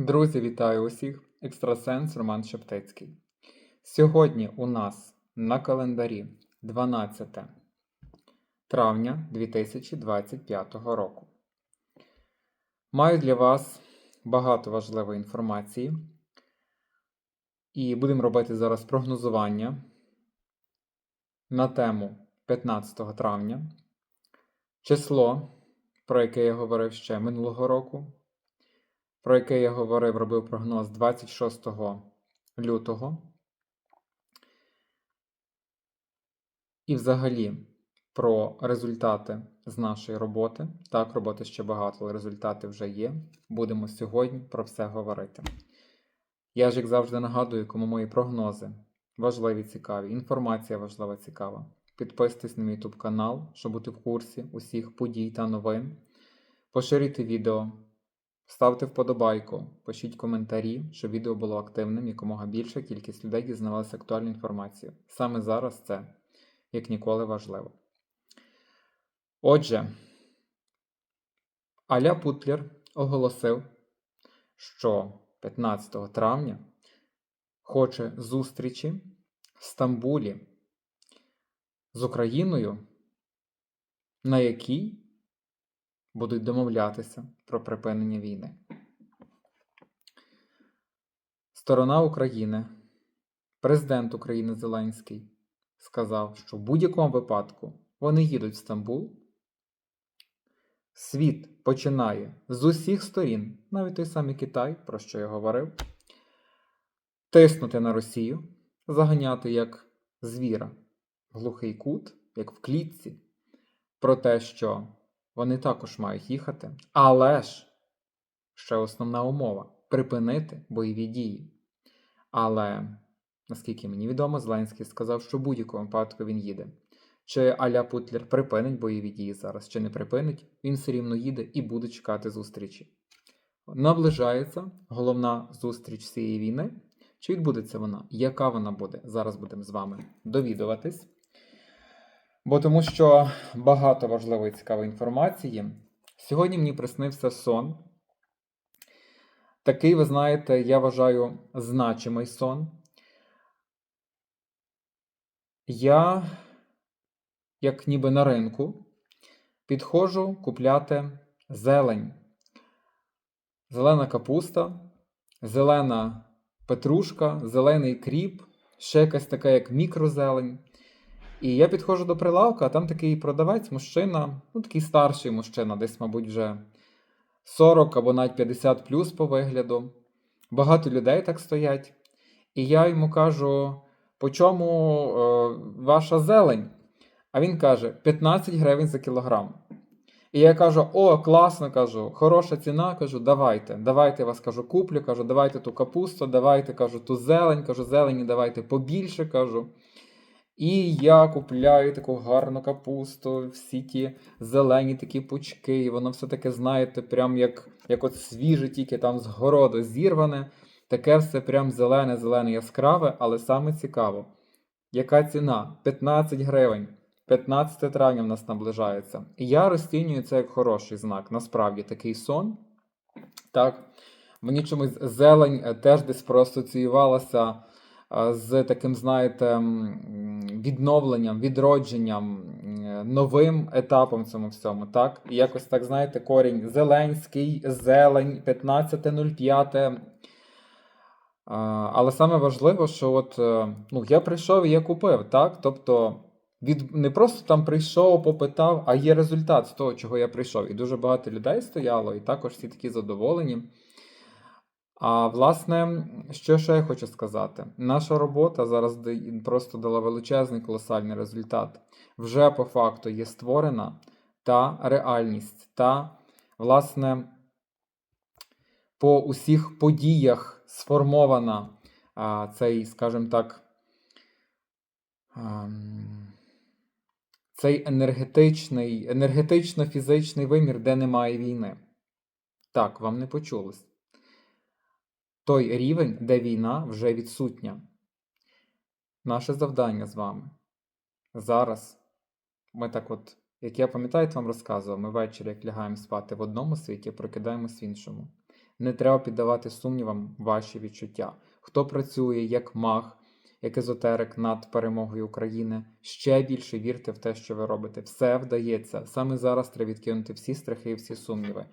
Друзі, вітаю усіх! Екстрасенс Роман Шептицький. Сьогодні у нас на календарі 12 травня 2025 року. Маю для вас багато важливої інформації. І будемо робити зараз прогнозування на тему 15 травня. Число, про яке я говорив ще минулого року про яке я говорив, робив прогноз 26 лютого. І взагалі про результати з нашої роботи. Так, роботи ще багато, але результати вже є. Будемо сьогодні про все говорити. Я ж, як завжди, нагадую, кому мої прогнози важливі, цікаві, інформація важлива, цікава. Підписуйтесь на мій YouTube канал, щоб бути в курсі усіх подій та новин. Поширюйте відео. Ставте вподобайку, пишіть коментарі, щоб відео було активним, якомога більша кількість людей дізнавалася актуальну інформацію. Саме зараз це, як ніколи, важливо. Отже, Аля Путлер оголосив, що 15 травня хоче зустрічі в Стамбулі з Україною, на якій будуть домовлятися про припинення війни. Сторона України, президент України Зеленський сказав, що в будь-якому випадку вони їдуть в Стамбул. Світ починає з усіх сторін, навіть той самий Китай, про що я говорив, тиснути на Росію, заганяти як звіра глухий кут, як в клітці, про те, що вони також мають їхати. Але ж ще основна умова припинити бойові дії. Але, наскільки мені відомо, Зеленський сказав, що в будь-якому випадку він їде. Чи Аля Путлер припинить бойові дії зараз, чи не припинить, він все рівно їде і буде чекати зустрічі. Наближається головна зустріч цієї війни. Чи відбудеться вона? Яка вона буде? Зараз будемо з вами довідуватись. Бо тому що багато важливої цікавої інформації. Сьогодні мені приснився сон. Такий, ви знаєте, я вважаю, значимий сон. Я, як ніби на ринку, підходжу купляти зелень. Зелена капуста, зелена петрушка, зелений кріп, ще якась така, як мікрозелень. І я підходжу до прилавка, а там такий продавець, мужчина, ну такий старший мужчина, десь, мабуть, вже 40 або навіть 50 плюс по вигляду. Багато людей так стоять. І я йому кажу, по чому е, ваша зелень? А він каже, 15 гривень за кілограм. І я кажу: о, класно, кажу, хороша ціна, кажу, давайте. Давайте вас кажу, куплю, кажу, давайте ту капусту, давайте кажу, ту зелень, кажу, зелені давайте побільше. кажу. І я купляю таку гарну капусту, всі ті зелені такі пучки, і воно все таке, знаєте, прям як як от свіже, тільки там з городу зірване. Таке все прям зелене, зелене, яскраве, але саме цікаво. Яка ціна? 15 гривень. 15 травня в нас наближається. І я розцінюю це як хороший знак. Насправді такий сон. Так, Мені чомусь зелень е, теж десь проасоціювалася з таким, знаєте, відновленням, відродженням, новим етапом цьому всьому. так? І якось так, знаєте, корінь Зеленський, зелень, 15.05. Але саме важливо, що от, е, ну, я прийшов і я купив, так? Тобто від, не просто там прийшов, попитав, а є результат з того, чого я прийшов. І дуже багато людей стояло, і також всі такі задоволені. А власне, що ще я хочу сказати? Наша робота зараз просто дала величезний колосальний результат. Вже по факту є створена та реальність, та, власне, по усіх подіях сформована а, цей, скажімо так, а, цей енергетичний, енергетично-фізичний вимір, де немає війни. Так, вам не почулось той рівень, де війна вже відсутня. Наше завдання з вами. Зараз ми так от, як я пам'ятаю, вам розказував, ми ввечері як лягаємо спати в одному світі, прокидаємось в іншому. Не треба піддавати сумнівам ваші відчуття. Хто працює як маг, як езотерик над перемогою України, ще більше вірте в те, що ви робите. Все вдається. Саме зараз треба відкинути всі страхи і всі сумніви.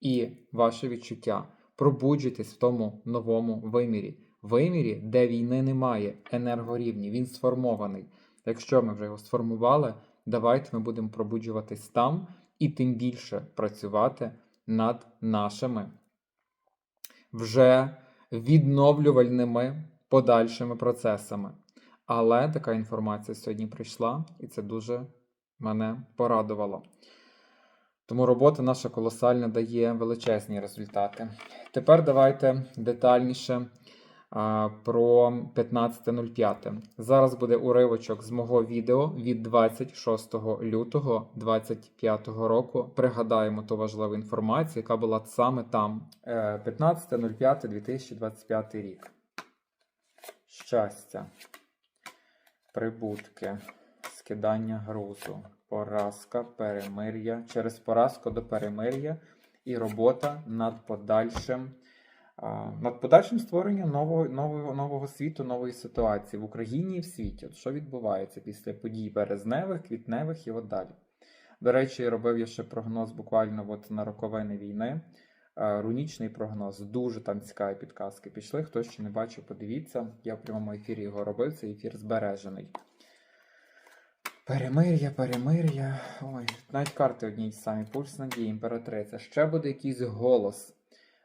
І ваше відчуття. Пробуджуйтесь в тому новому вимірі. Вимірі, де війни немає, енергорівні, він сформований. Якщо ми вже його сформували, давайте ми будемо пробуджуватись там і тим більше працювати над нашими вже відновлювальними подальшими процесами. Але така інформація сьогодні прийшла, і це дуже мене порадувало. Тому робота наша колосальна дає величезні результати. Тепер давайте детальніше а, про 15.05. Зараз буде уривочок з мого відео від 26 лютого 2025 року. Пригадаємо ту важливу інформацію, яка була саме там. Е, 15.05.2025 рік. Щастя, прибутки, скидання грузу, поразка, перемир'я, через поразку до перемир'я і робота над подальшим. Над подальшим створенням нового, нового, нового світу, нової ситуації в Україні і в світі. От що відбувається після подій березневих, квітневих і от далі. До речі, робив я ще прогноз буквально от на роковини війни. Рунічний прогноз, дуже там цікаві підказки пішли. Хто ще не бачив, подивіться. Я в прямому ефірі його робив, цей ефір збережений. Перемир'я, перемир'я. Ой, навіть карти одні й самі. Пульс надії, імператриця. Ще буде якийсь голос.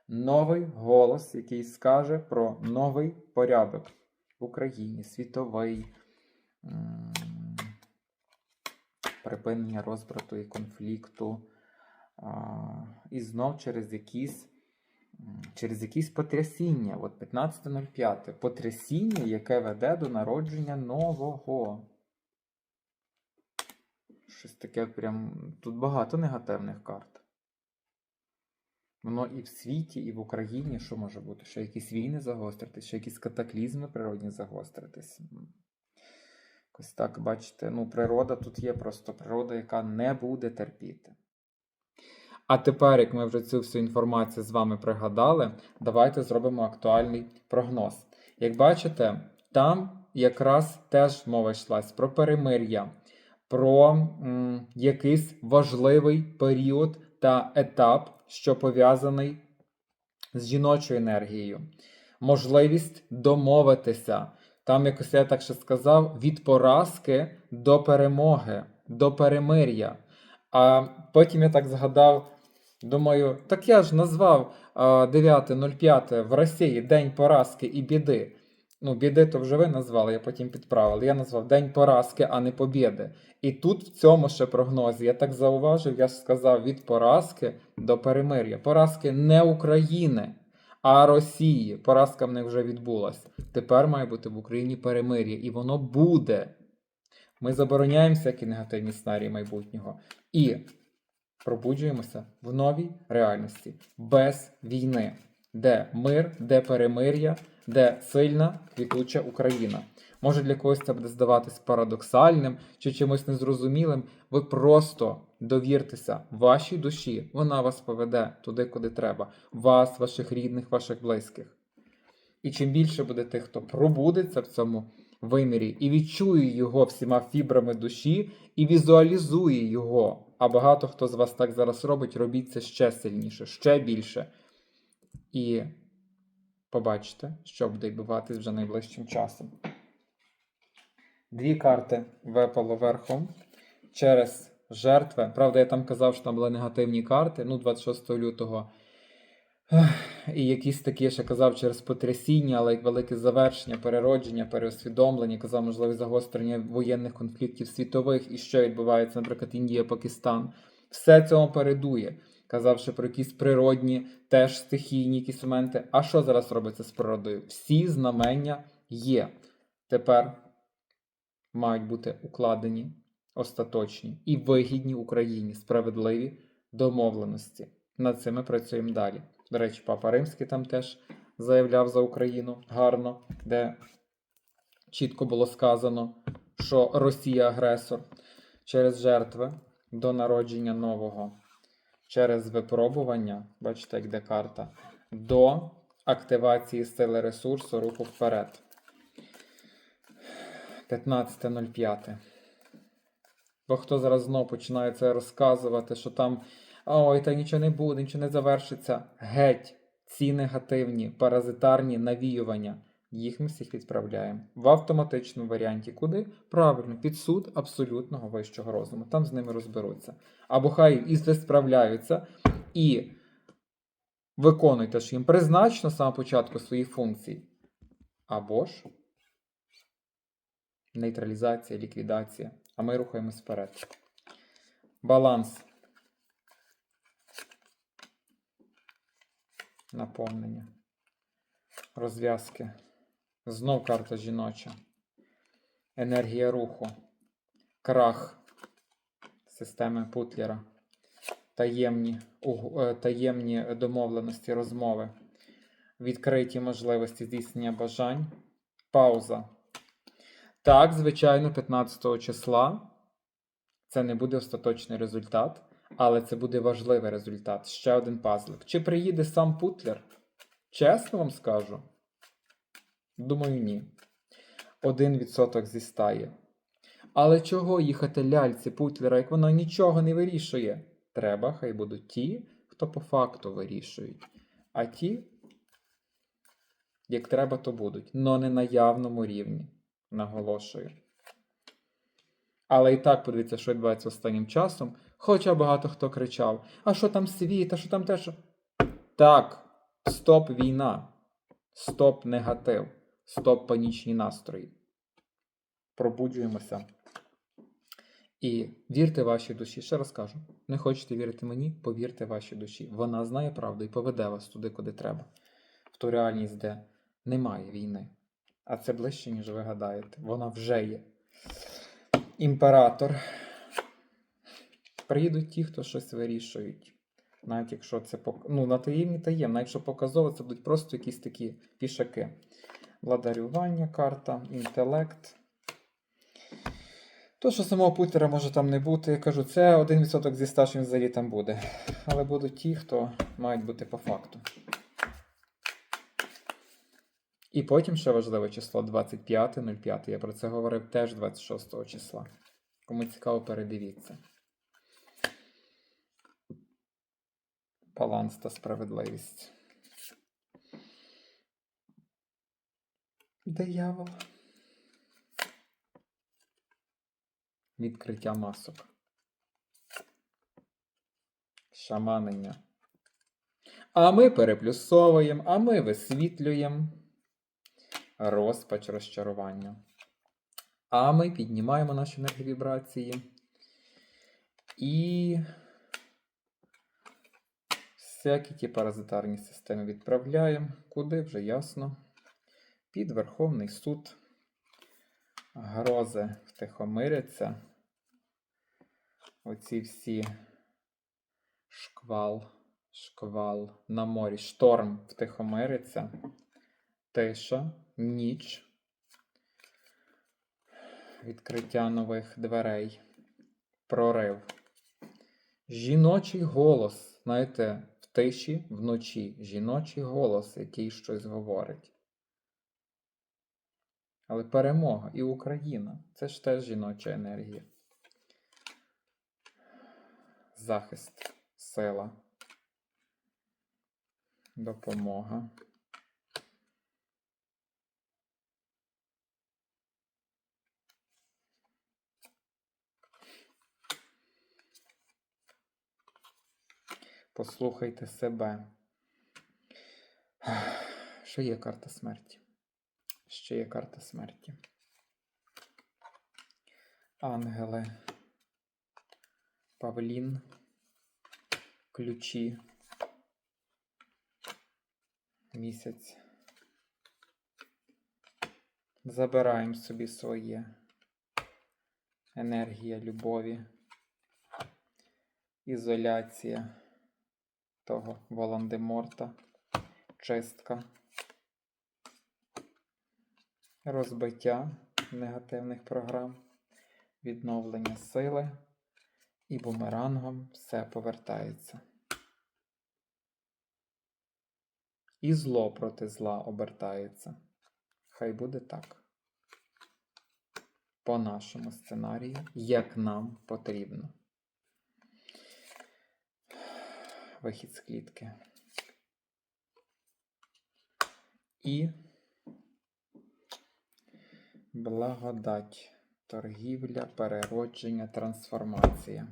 Новий голос, який скаже про новий порядок в Україні, світовий. Припинення розбрату і конфлікту. А, і знов через якісь, через якісь потрясіння. От 15.05. Потрясіння, яке веде до народження нового. Щось таке прям. Тут багато негативних карт. Воно і в світі, і в Україні що може бути? Що якісь війни загостритись, що якісь катаклізми природні загостритись. Якось так, бачите, ну, природа тут є просто природа, яка не буде терпіти. А тепер, як ми вже цю всю інформацію з вами пригадали, давайте зробимо актуальний прогноз. Як бачите, там якраз теж мова йшлась про перемир'я, про м, якийсь важливий період та етап, що пов'язаний з жіночою енергією, можливість домовитися. Там, якось я так ще сказав, від поразки до перемоги, до перемир'я. А потім я так згадав, думаю, так я ж назвав 9.05 в Росії День поразки і біди. Ну, біди то вже ви назвали, я потім підправив. Я назвав День поразки, а не побєди. І тут в цьому ще прогнозі я так зауважив, я ж сказав від поразки до перемир'я. Поразки не України, а Росії. Поразка в них вже відбулась. Тепер має бути в Україні перемир'я, і воно буде. Ми забороняємо всякі негативні сценарії майбутнього і пробуджуємося в новій реальності без війни, де мир, де перемир'я, де сильна квітуча Україна. Може для когось це буде здаватись парадоксальним чи чимось незрозумілим. Ви просто довіртеся вашій душі, вона вас поведе туди, куди треба. Вас, ваших рідних, ваших близьких. І чим більше буде тих, хто пробудеться в цьому вимірі і відчує його всіма фібрами душі, і візуалізує його. А багато хто з вас так зараз робить, робіть це ще сильніше, ще більше. І побачите, що буде відбуватись вже найближчим часом. Дві карти випало верхом через жертви. Правда, я там казав, що там були негативні карти, ну, 26 лютого. І якісь такі, я ще казав, через потрясіння, але як велике завершення, переродження, переосвідомлення, казав, можливе загострення воєнних конфліктів світових і що відбувається, наприклад, Індія, Пакистан. Все цьому передує. Казав, що про якісь природні, теж стихійні якісь моменти. А що зараз робиться з природою? Всі знамення є. Тепер мають бути укладені, остаточні і вигідні Україні справедливі домовленості. Над цим ми працюємо далі. До речі, Папа Римський там теж заявляв за Україну гарно, де чітко було сказано, що Росія агресор через жертви до народження нового, через випробування, бачите, як де карта, до активації сили ресурсу руху вперед. 15.05. Бо хто зараз знов починає це розказувати, що там ой, та нічого не буде, нічого не завершиться. Геть, ці негативні, паразитарні навіювання. Їх ми всіх відправляємо в автоматичному варіанті. Куди? Правильно, під суд абсолютного вищого розуму. Там з ними розберуться. Або хай і справляються, і виконуйте ж їм призначено з самого початку свої функції. Або ж нейтралізація, ліквідація. А ми рухаємось вперед. Баланс. Наповнення. Розв'язки. Знов карта жіноча. Енергія руху. Крах системи Путлера. Таємні, е, таємні домовленості, розмови. Відкриті можливості здійснення бажань. Пауза. Так, звичайно, 15 числа це не буде остаточний результат, але це буде важливий результат. Ще один пазлик. Чи приїде сам Путлер? Чесно вам скажу. Думаю, ні. Один відсоток зі стаї. Але чого їхати ляльці Путлера, як воно нічого не вирішує? Треба, хай будуть ті, хто по факту вирішують. А ті, як треба, то будуть, но не на явному рівні. Наголошую. Але і так подивіться, що відбувається останнім часом. Хоча багато хто кричав: А що там світ, а що там те, що. Так, стоп війна, стоп негатив, стоп панічні настрої. Пробуджуємося. І вірте вашій душі. Ще раз кажу: не хочете вірити мені, повірте вашій душі. Вона знає правду і поведе вас туди, куди треба. В ту реальність, де немає війни. А це ближче, ніж ви гадаєте. Вона вже є. Імператор. Приїдуть ті, хто щось вирішують. Навіть якщо це ну, на таємні таєм, навіть якщо показово, це будуть просто якісь такі пішаки. Владарювання, карта, інтелект. То, що самого Путера може там не бути, я кажу, це 1% зі 100, що він взагалі там буде. Але будуть ті, хто мають бути по факту. І потім ще важливе число 25.05. Я про це говорив теж 26 числа. Кому цікаво, передивіться. Баланс та справедливість. Диявол. Відкриття масок. Шаманення. А ми переплюсовуємо, а ми висвітлюємо розпач розчарування. А ми піднімаємо наші енергії вібрації. І всякі ті паразитарні системи відправляємо. Куди вже ясно. Під Верховний суд. Грози втихомиряться. Оці всі шквал, шквал на морі, шторм втихомириться. Тиша, ніч, відкриття нових дверей, прорив. Жіночий голос, знаєте, в тиші вночі. Жіночий голос, який щось говорить. Але перемога і Україна це ж теж жіноча енергія. Захист, сила, допомога. Послухайте себе. Ще є карта смерті. Ще є карта смерті. Ангели. Павлін. Ключі. Місяць. Забираємо собі своє. Енергія любові. Ізоляція того Волан-де-Морта. Чистка. Розбиття негативних програм, відновлення сили і бумерангом все повертається. і зло проти зла обертається. Хай буде так. По нашому сценарію, як нам потрібно. Вихід з клітки. І благодать, торгівля, переродження, трансформація.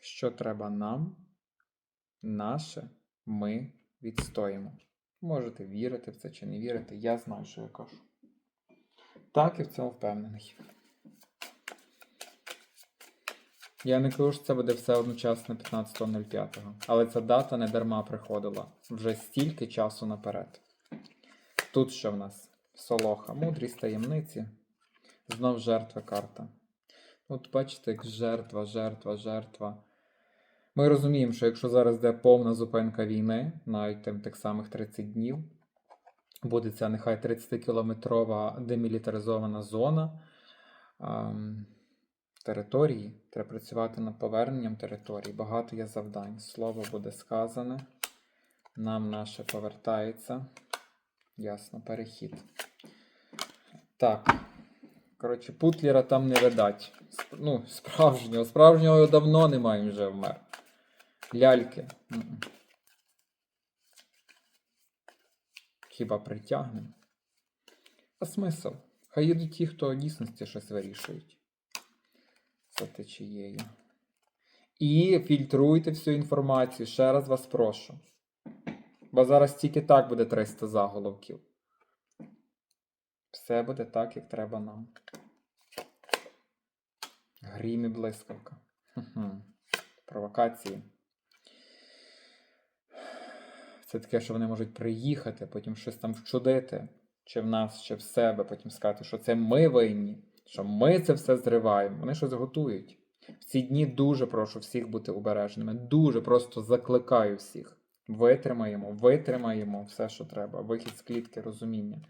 Що треба нам? Наше ми відстоїмо. Можете вірити в це чи не вірити. Я знаю, що я кажу. Так і в цьому впевнений. Я не кажу, що це буде все одночасно 15.05, але ця дата не дарма приходила вже стільки часу наперед. Тут що в нас? Солоха, мудрість таємниці. Знов жертва карта. От бачите, як жертва, жертва, жертва. Ми розуміємо, що якщо зараз йде повна зупинка війни, навіть тим тих самих 30 днів, буде ця нехай 30-кілометрова демілітаризована зона ем, території. Треба працювати над поверненням території. Багато є завдань. Слово буде сказане. Нам наше повертається. Ясно, перехід. Так. Коротше, Путлера там не видать. Ну, справжнього. Справжнього давно немає, вже вмер. Ляльки. Хіба притягнемо? А смисл? Хай їдуть ті, хто дійсності щось вирішують. За течією. І фільтруйте всю інформацію. Ще раз вас прошу. Бо зараз тільки так буде 300 заголовків. Все буде так, як треба нам. Грім і блискавка. Провокації. Це таке, що вони можуть приїхати, потім щось там вчудити, чи в нас, чи в себе, потім сказати, що це ми винні, що ми це все зриваємо. Вони щось готують. В ці дні дуже прошу всіх бути обережними. Дуже просто закликаю всіх. Витримаємо, витримаємо все, що треба. Вихід з клітки розуміння.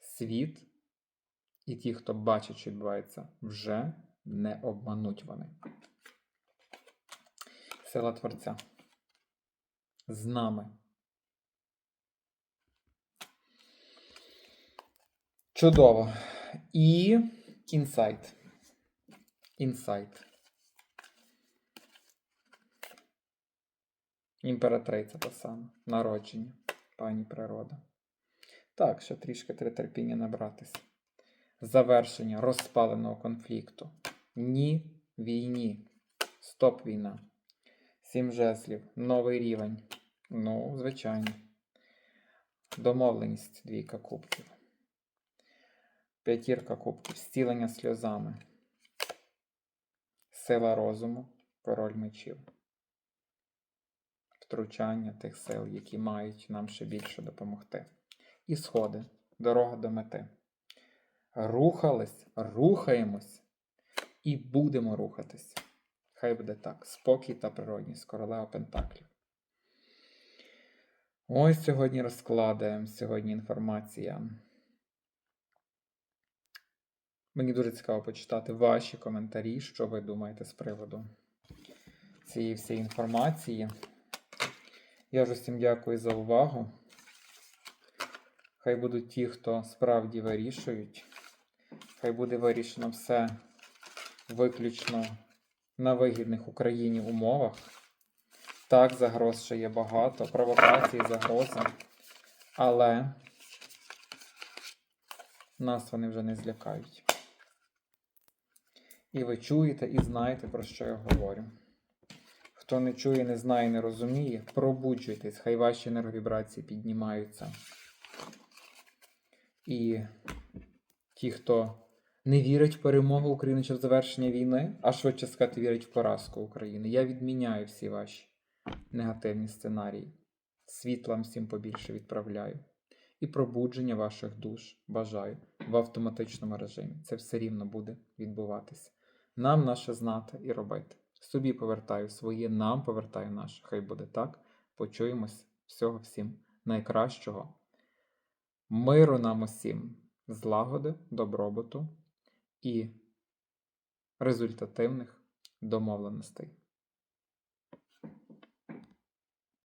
Світ і ті, хто бачить, що відбувається, вже не обмануть вони. Сила Творця. З нами. Чудово. І інсайт. Інсайт. Імператриця та сама. Народження. Пані природа. Так, ще трішки треба терпіння набратися. Завершення розпаленого конфлікту. Ні війні. Стоп війна. Сім жезлів. Новий рівень. Ну, звичайно. Домовленість двійка кубків. П'ятірка кубків. Зцілення сльозами. Сила розуму. Король мечів. Втручання тих сил, які мають нам ще більше допомогти. І сходи. Дорога до мети. Рухались, рухаємось і будемо рухатись. Хай буде так. Спокій та природність. Королева Пентаклів. Ось сьогодні розкладаємо. Сьогодні інформація. Мені дуже цікаво почитати ваші коментарі, що ви думаєте з приводу цієї всієї інформації. Я ж усім дякую за увагу. Хай будуть ті, хто справді вирішують. Хай буде вирішено все виключно на вигідних Україні умовах. Так, загроз ще є багато, провокації, загрози. Але нас вони вже не злякають. І ви чуєте і знаєте, про що я говорю. Хто не чує, не знає, не розуміє, пробуджуйтесь, хай ваші енерговібрації піднімаються. І ті, хто не вірить в перемогу України чи в завершення війни, а швидше сказати, вірить в поразку України, я відміняю всі ваші негативні сценарії. Світла вам всім побільше відправляю. І пробудження ваших душ бажаю в автоматичному режимі. Це все рівно буде відбуватися. Нам наше знати і робити. Собі повертаю своє, нам повертаю наше. Хай буде так. Почуємось. Всього всім найкращого. Миру нам усім, злагоди, добробуту і результативних домовленостей.